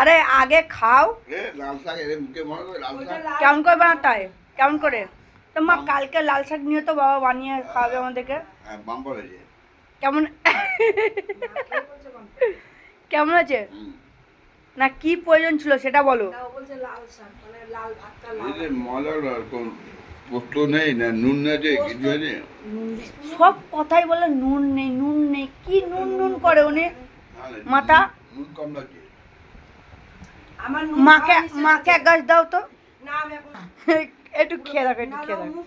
আরে আগে খাও। এ লাল শাক এর মুখে মনে করে লাল শাক। কেমন করে বানাতে হয় কেমন করে? তো মা কালকে লাল শাক নিয়ে তো বাবা বানিয়ে খাওয়াবে আমাদেরকে। হ্যাঁ কেমন কেমন আছে? না কি প্রয়োজন ছিল সেটা বলো। সব কথাই বলে নুন নেই নুন নেই কি নুন নুন করে উনি? মাথা? নুন কম লাগছে আমার মাকে মাকে এক গাছ দাও তো। একটু খেয়ে দেখো একটু খেয়ে দেখো।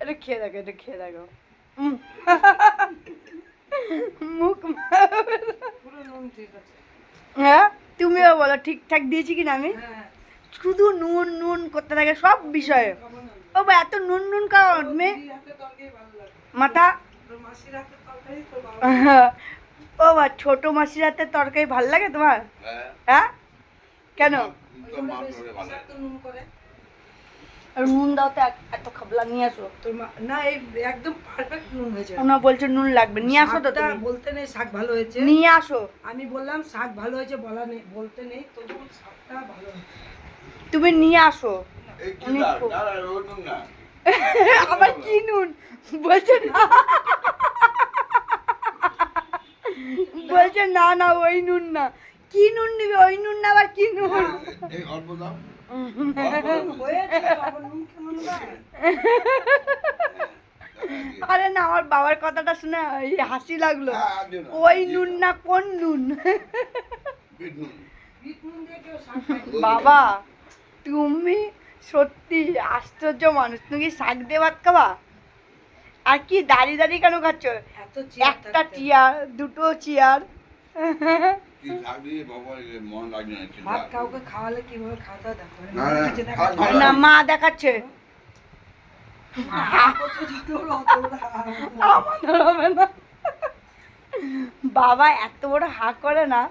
একটু খেয়ে দেখো একটু খেয়ে দেখো। মুখ হ্যাঁ? তুমিও বলো ঠিকঠাক দিয়েছি কিনা আমি? হ্যাঁ শুধু নুন নুন করতে থাকে? সব বিষয়ে। ও বা এত নুন নুন খাও মেয়ে। মাথা? ও বা ছোট মাসির হাতে তরকারি ভালো লাগে তোমার? হ্যাঁ। হ্যাঁ? কেন? আর নুন দাও তো এত খাবলা নিয়ে আসো। তোর না এই একদম পারফেক্ট নুন হয়েছে ওনা বলছে নুন লাগবে নিয়ে আসো তো বলতে নেই শাক ভালো হয়েছে। নিয়ে আসো। আমি বললাম শাক ভালো হয়েছে বলা নেই বলতে নেই তবু শাকটা ভালো হয়েছে। তুমি নিয়ে আসো। আবার কি নুন? বলছে না। বলছে না না ওই নুন না। কি নুন নিবে? ওই নুন না আবার কি নুন? এই অল্প দাও হয়েছে আবার নুন কেমন আরে না আমার বাবার কথাটা শুনে হাসি লাগল। হ্যাঁ। ওই নুন না কোন নুন। বাবা তুমি সত্যি আশ্চর্য মানুষ। তুমি কি শাক দিয়ে ভাত খাবা? আর কি দাঁড়িয়ে দাঁড়িয়ে কেন খাচ্ছ? একটা চেয়ার দুটো চেয়ার মন ভাত কাউকে খাওয়ালে কীভাবে খাওয়াতে দেখো? না, মা দেখাচ্ছে। আমাদের হবে না। বাবা এত বড় হা করে না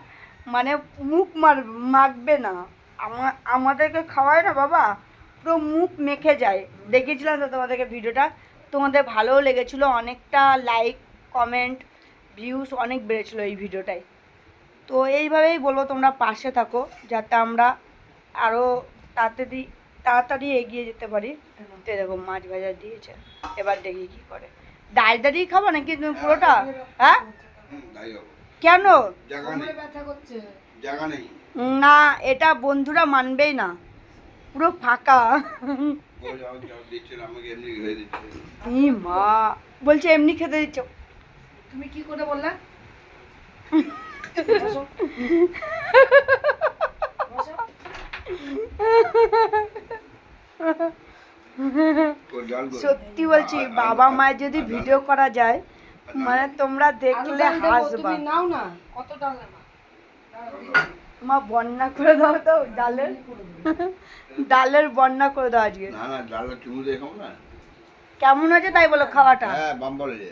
মানে মুখ মার মাখবে না। আমা- আমাদেরকে খাওয়ায় না বাবা পুরো মুখ মেখে যায়। দেখেছিলাম তো তোমাদেরকে ভিডিওটা। তোমাদের ভালোও লেগেছিলো অনেকটা লাইক কমেন্ট ভিউস অনেক বেড়েছিলো এই ভিডিওটায়। তো এইভাবেই বলব তোমরা পাশে থাকো, যাতে আমরা আরও তাড়াতাড়ি তাড়াতাড়ি এগিয়ে যেতে পারি। এরকম মাছ ভাজা দিয়েছে। এবার দেখি কি করে। দাঁড়িয়ে দাঁড়িয়ে খাব নাকি তুমি পুরোটা? হ্যাঁ। কেন? না, এটা বন্ধুরা মানবেই না। পুরো ফাঁকা। মা, বলছে এমনি খেতে দিচ্ছ। তুমি কি করে বললে? ডাল। সত্যি বলছি বাবা মায়ের যদি ভিডিও করা যায় মানে তোমরা দেখলে ডাল হাসবা। নাও না। কত ডাল। মা বন্যা করে দাও তো ডালের। ডালের বন্যা করে দাও আজকে। না না না। কেমন আছে তাই বলো খাওয়াটা? হ্যাঁ বাম্পার হয়েছে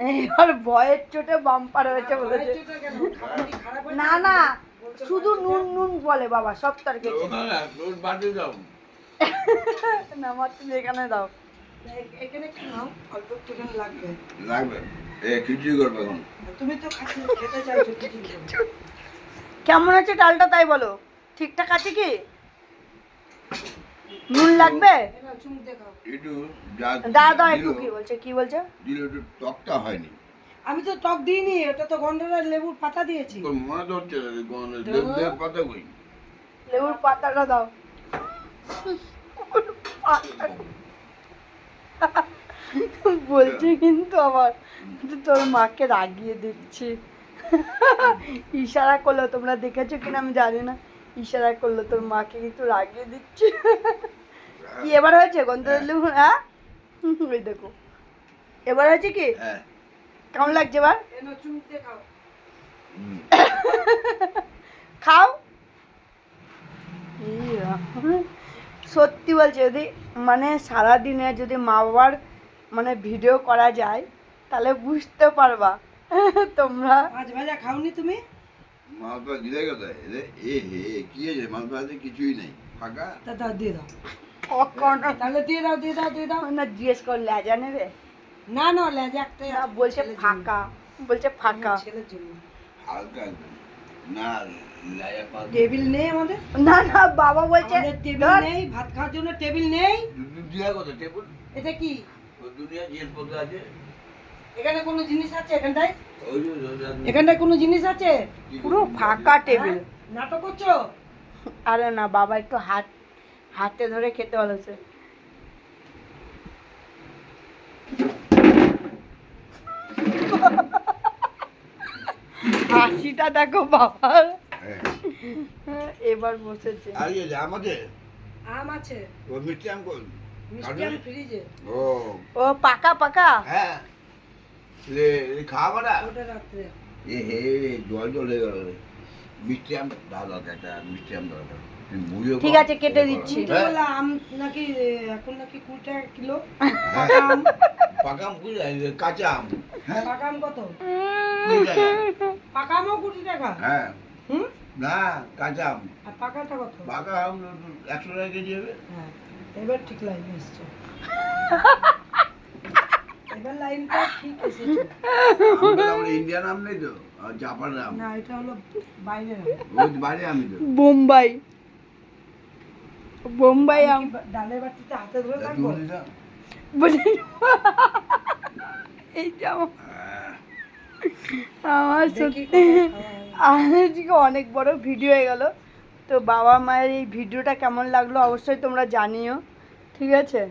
এবার ভয়ের চোটে বাম্পার হয়েছে বলেছে? না না শুধু নুন নুন বলে বাবা সব তরকারি ও না আমার তুমি এখানে দাও। এখানে একটু নাও অল্প একটুখানি লাগবে। লাগবে? এ খিচুড়ি করবে এখন। তুমি তো খেতে চাইছো কেমন আছে ডালটা তাই বলো? ঠিকঠাক আছে কি? নুন লাগবে। একটু দাও দাও একটু কি বলছে কি বলছে? দিলো একটু টকটা হয়নি। আমি তো টক দিইনি এটা তো গন্ডারের লেবুর পাতা দিয়েছি। মনে তো হচ্ছে না যে কোন লেবু দিয়ে পাতা কই? লেবুর পাতাটা দাও। বলছে কিন্তু আবার কিন্তু তোর মাকে রাগিয়ে দিচ্ছি। ইশারা করল তোমরা দেখেছ কিনা আমি জানি না। ইশারা করল তোর মাকে কিন্তু রাগিয়ে দিচ্ছি? কি এবার হয়েছে? গন্ধ লেবু হ্যাঁ? ওই দেখো। এবার হয়েছে কি? হ্যাঁ। কেমন লাগছে এবার? খাও। সত্যি বলছি যদি মানে সারাদিনে যদি মা বাবার মানে ভিডিও করা যায় তাহলে বুঝতে পারবা। তোমরা মাছ ভাজা খাওনি তুমি? মাছ দিলে কোথায় এ এ হে কি মাছ ভাতে কিছুই নেই। ফাঁকা? তা দাও দিয়ে দাও। তাহলে দিয়ে দাও দিয়ে দাও দিয়ে দাও। না জিজ্ঞেস কর লেজা নেবে? না না লেজা একটা না বলছে ফাঁকা বলছে ফাঁকা। ছেলের জন্য। হালকা না টেবিল নেই আমাদের? না না বাবা বলছে টেবিল নেই ভাত খাওয়ার জন্য টেবিল নেই? দুনিয়া কত টেবিল? এটা কি? দুনিয়া জিনিসপত্র আছে। এখানে কোনো জিনিস আছে এখানটায়? এখানটায় কোনো জিনিস আছে? পুরো ফাঁকা টেবিল হ্যাঁ? নাটক করছ? আরে না বাবা একটু হাত হাতে ধরে খেতে বলেছে। হাসিটা দেখো বাবার। হ্যাঁ। এবার বসেছে। আমাদের আম আছে? ও মিষ্টি আম কোন? মিষ্টি আম ফ্রিজে। ও। ও পাকা পাকা? হ্যাঁ। রে রে খাওয়া না ওটা রাত্রে এ হে জল জল হয়ে গেল রে। মিষ্টি আম দাদা একটা মিষ্টি আম দরকার তুই ঠিক আছে, কেটে দিচ্ছি। হ্যাঁ, আম নাকি এখন নাকি কুড়ি টাকা কিলো? হ্যাঁ। পাকা আম। কুড়ি কাঁচা আম। হ্যাঁ। পাকা আম কত? কুড়ি টাকা। পাকা আমও কুড়ি টাকা? হ্যাঁ। না কাঁচা আম। আর পাকাটা কত? পাকা আম একশো টাকা কেজি হবে। হ্যাঁ। এবার ঠিক এসছে। এবার লাইনটা ঠিক এসেছে। ইন্ডিয়ান আম নেই তো? আম না এটা হলো বাইরের আম ওই বাইরে আমি তো। বোম্বাই। বোম্বাই আম ডালের বাটিতে হাতে ধরে? বলে এই জামা। আমার সত্যি। আজকে অনেক বড় ভিডিও হয়ে গেল। তো বাবা মায়ের এই ভিডিওটা কেমন লাগল অবশ্যই তোমরা জানিও। ঠিক আছে?